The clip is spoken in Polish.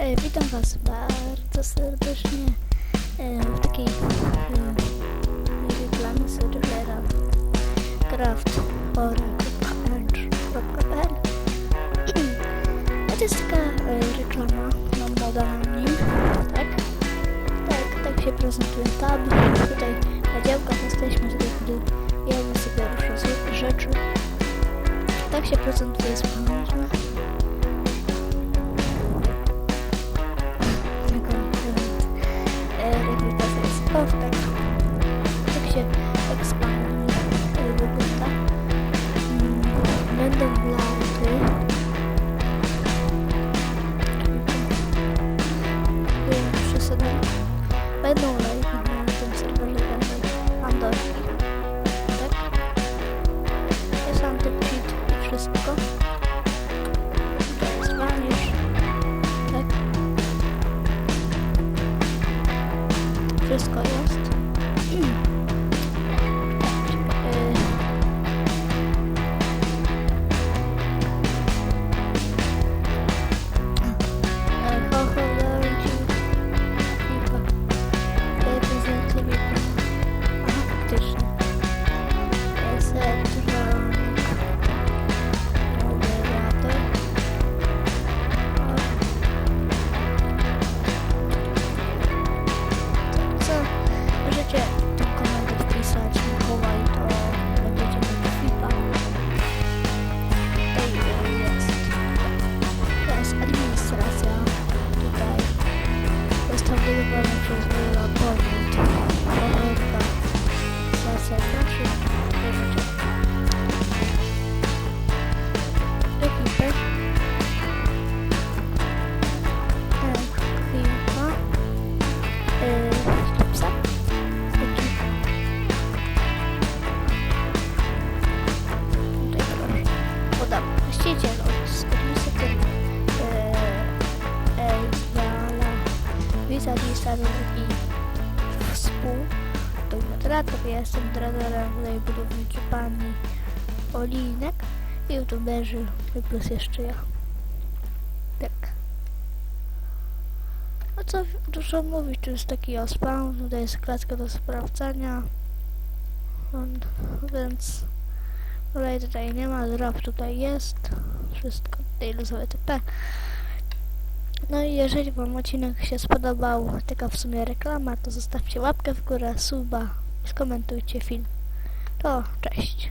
E, witam Was bardzo serdecznie e, w takiej reklamie serwera craft.org.pl To jest taka e, reklama, moda na nim, tak? Tak, tak się prezentuje tab. Tutaj na działkach jesteśmy, tutaj jemy sobie z- rzeczy. Tak się prezentuje spawn. Wszystko. To jest vanish. Tak? Wszystko jest. Lisaru i współ. To moderator. Ja jestem trenerem tutaj budowniczy pani Olinek. Youtuberzy plus jeszcze ja. Tak. No co dużo mówić, tu jest taki ospawn, tutaj jest klatka do sprawdzania. On, więc tutaj tutaj nie ma, drop tutaj jest. Wszystko tutaj losowe TP. No i jeżeli wam odcinek się spodobał, taka w sumie reklama, to zostawcie łapkę w górę, suba, skomentujcie film. To cześć.